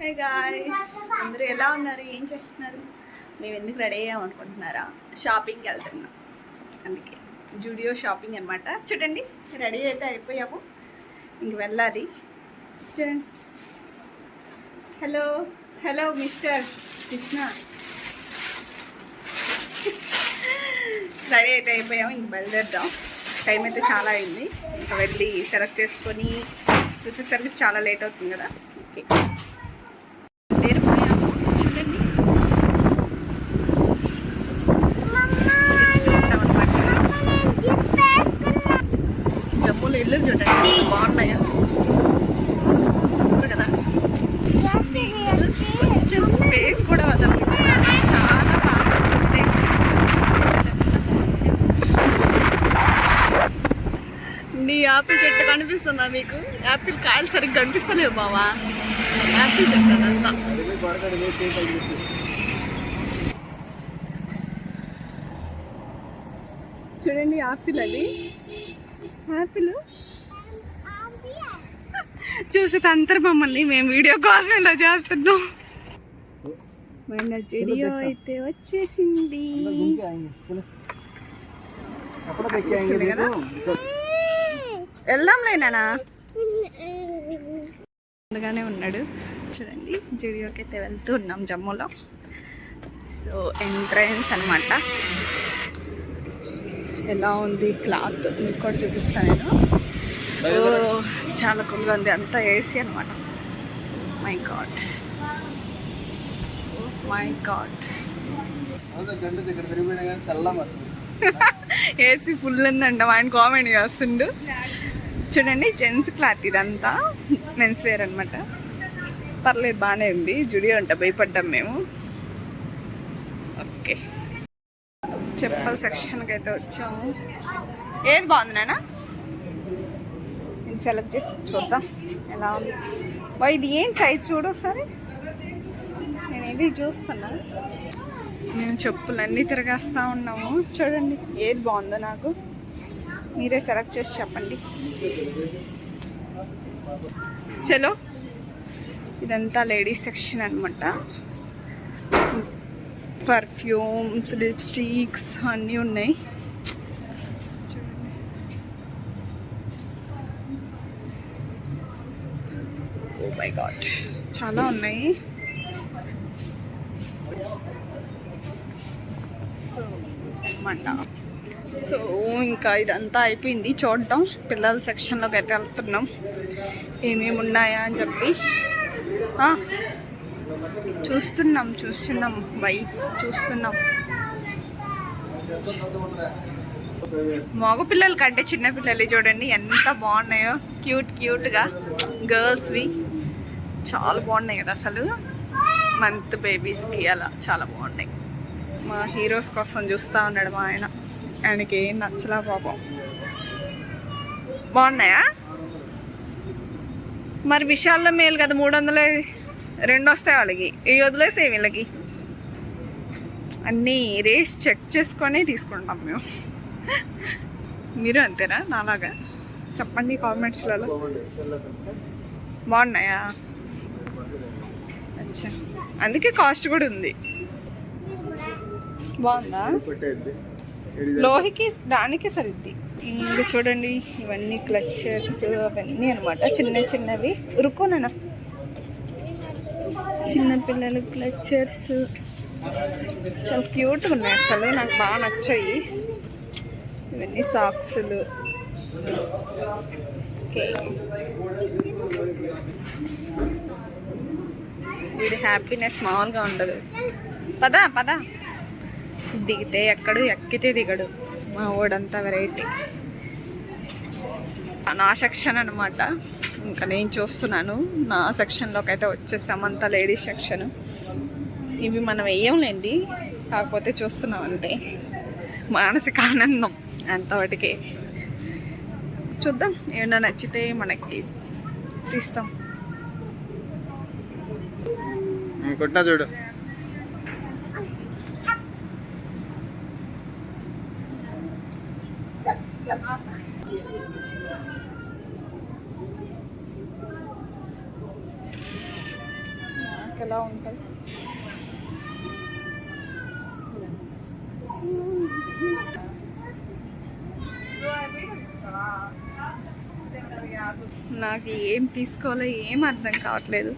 Hey guys అందరూ ఎలా ఉన్నారు? ఏం చేస్తున్నారు? మేము ఎందుకు రెడీ అయ్యాం అనుకుంటున్నారా? షాపింగ్కి వెళ్తున్నాం. అందుకే జూడియో షాపింగ్ అనమాట చూడండి రెడీ అయితే అయిపోయాము. ఇంక వెళ్ళాలి. చూడండి. Hello hello mister Krishna. Ready అయితే అయిపోయాము. ఇంక బయలుదేరుదాం. టైం అయితే చాలా అయింది. ఇంకా వెళ్ళి సెలెక్ట్ చేసుకొని చూసేసరికి చాలా లేట్ అవుతుంది కదా. ఓకే బయలుదేరిపోయాము చూడండి వెళ్తున్నాం అన్నమాట. జమ్ములో ఇల్లు చూడండి ఎంత బాగున్నాయో సూపర్ కదా చూడండి, ఇల్లు కొంచెం స్పేస్ కూడా వదలదు చాలా బాగా spacious. నీ యాపిల్ చెట్టు కనిపిస్తుందా మీకు? యాపిల్ కాయలు సరిగ్గా కనిపిస్తలేవు బావా. యాపిల్ చెట్టు అదంతా. చూడండి యాపిల్ అది. యాపిల్? చూసి తంతరు మమ్మల్ని మేము వీడియో కోసం ఇలా చేస్తున్నాం. మన వీడియో అయితే వచ్చేసింది. వెళ్దాంలే ముందుగానే ఉన్నాడు. చూడండి జూడియోకి అయితే వెళ్తూ ఉన్నాం జమ్మూలో. సో ఎంట్రన్స్ అనమాట ఎలా ఉంది క్లాత్? మీకు కూడా చూపిస్తాను నేను. ఓ చాలా కూల్గా ఉంది. అంతా ఏసీ అనమాట my god. My god. AC full ఉందంట. ఆయన కామెంట్ చేస్తుండు. చూడండి జెంట్స్ క్లాత్ ఇదంతా. మెన్స్ వేర్ అనమాట పర్లేదు బాగానే ఉంది. జుడియో అంట భయపడ్డాం మేము. ఓకే. చెప్పల సెక్షన్కి అయితే వచ్చాము. ఏది బాగుంది నాన్న? నేను సెలెక్ట్ చేసి చూద్దాం. ఎలా ఉంది? వా ఇది ఏం సైజ్ చూడు ఒకసారి. నేను ఇది చూస్తున్నా. మేము చెప్పులన్నీ తిరగేస్తూ ఉన్నాము. చూడండి ఏది బాగుందో నాకు. మీరే సెలెక్ట్ చేసి చెప్పండి. చలో. ఇదంతా లేడీస్ సెక్షన్ అనమాట పర్ఫ్యూమ్స్ లిప్స్టిక్స్ అన్నీ ఉన్నాయి. చూడండి. ఓ మై గాడ్ చాలా ఉన్నాయి. సో అనమాట సో ఇంకా ఇదంతా అయిపోయింది. చూడటం పిల్లల సెక్షన్లోకి అయితే వెళ్తున్నాం. ఏమేమి ఉన్నాయా అని చెప్పి. చూస్తున్నాం చూస్తున్నాం. బై చూస్తున్నాం. మగ పిల్లల కంటే చిన్నపిల్లలు చూడండి. ఎంత బాగున్నాయో. క్యూట్ క్యూట్గా. గర్ల్స్వి. చాలా బాగున్నాయి కదా అసలు. మంత్ బేబీస్కి అలా చాలా బాగున్నాయి. మా హీరోస్ కోసం చూస్తూ ఉన్నాడు మా ఆయన. ఆయనకి ఏం నచ్చలా పాపం. బాగున్నాయా? మరి విషయాల్లో మేలు కదా మూడు వందలు రెండు వస్తాయి వాళ్ళకి. ఈ వదిలేసే వీళ్ళకి. అన్నీ రేట్స్ చెక్ చేసుకొని తీసుకుంటాం మేము. మీరు అంతేనా? నాలాగా? చెప్పండి కామెంట్స్లలో బాగున్నాయా? అచ్చా. అందుకే కాస్ట్ కూడా ఉంది. బాగుందా? లోహికి దానికి సరిద్ది. ఇంకా చూడండి ఇవన్నీ క్లచర్స్ అవన్నీ అనమాట చిన్న చిన్నవి. ఉరుకోనా చిన్నపిల్లలు క్లచర్స్ చాలా క్యూట్గా ఉన్నాయి అసలు నాకు బాగా నచ్చాయి. ఇవన్నీ సాక్సులు ఓకే. వీడి హ్యాపీనెస్ మామూలుగా ఉండదు. పదా పదా. దిగితే ఎక్కడు ఎక్కితే దిగడు. మా ఓడంతా వెరైటీ నా సెక్షన్ అనమాట ఇంకా నేను చూస్తున్నాను. నా సెక్షన్లోకి అయితే వచ్చేసాం అంతా లేడీస్ సెక్షన్ ఇవి మనం వేయంలేండి కాకపోతే చూస్తున్నాం అంతే. మానసిక ఆనందం అంతవటికి చూద్దాం. ఏమైనా నచ్చితే మనకి తీస్తాం. అనుకుంటున్నా చూడు. వాళ్ళకి ఎలా ఉంటుంది నాకు ఏం తీసుకోవాలో ఏం అర్థం కావట్లేదు.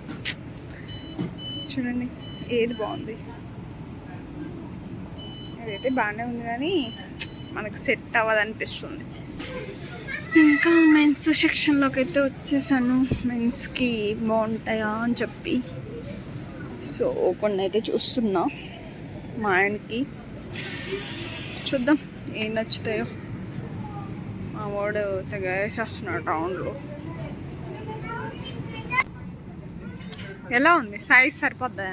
చూడండి ఏది బాగుంది. అదైతే బాగానే ఉంది కానీ మనకు సెట్ అవ్వదనిపిస్తుంది. ఇంకా మెన్స్ సెక్షన్లోకి అయితే వచ్చేసాను. మెన్స్కి బాగుంటాయా అని చెప్పి. సో కొన్ని అయితే చూస్తున్నా మా ఆయనకి. చూద్దాం ఏం నచ్చుతాయో. మా వాడు తెగ వేసేస్తున్నాడు టౌన్లో ఎలా ఉంది? సైజ్ సరిపోద్దా?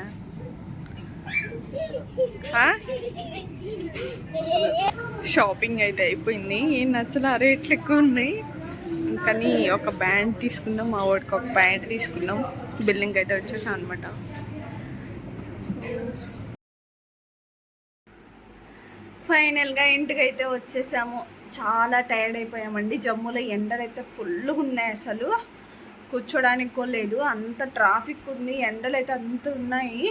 షాపింగ్ అయితే అయిపోయింది. ఏం నచ్చలే? రేట్లు ఎక్కువ ఉన్నాయి. కానీ ఒక బ్యాండ్ తీసుకున్నాం మా వాడికి ఒక ప్యాంట్ తీసుకున్నాం బిల్లింగ్ అయితే వచ్చేసాం అనమాట ఫైనల్గా ఇంటికి అయితే వచ్చేసాము. చాలా టైర్డ్ అయిపోయామండి. జమ్ములో ఎండలు అయితే ఫుల్గా ఉన్నాయి అసలు. కూర్చోడానికి కూడా లేదు. అంత ట్రాఫిక్ ఉంది. ఎండలు అయితే అంత ఉన్నాయి.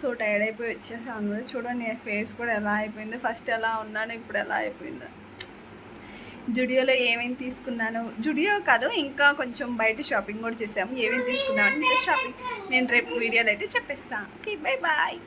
సో టైర్డ్ అయిపోయి వచ్చేసాను. చూడండి ఫేస్ కూడా ఎలా అయిపోయింది. ఫస్ట్ ఎలా ఉన్నాను ఇప్పుడు ఎలా అయిపోయిందో. జుడియోలో ఏమేమి తీసుకున్నాను? జుడియో కాదు ఇంకా కొంచెం బయట షాపింగ్ కూడా చేసాము. ఏమేమి తీసుకున్నాను? షాపింగ్ నేను రేపు వీడియోలో అయితే చెప్పేస్తాను ఓకే బాయ్ బాయ్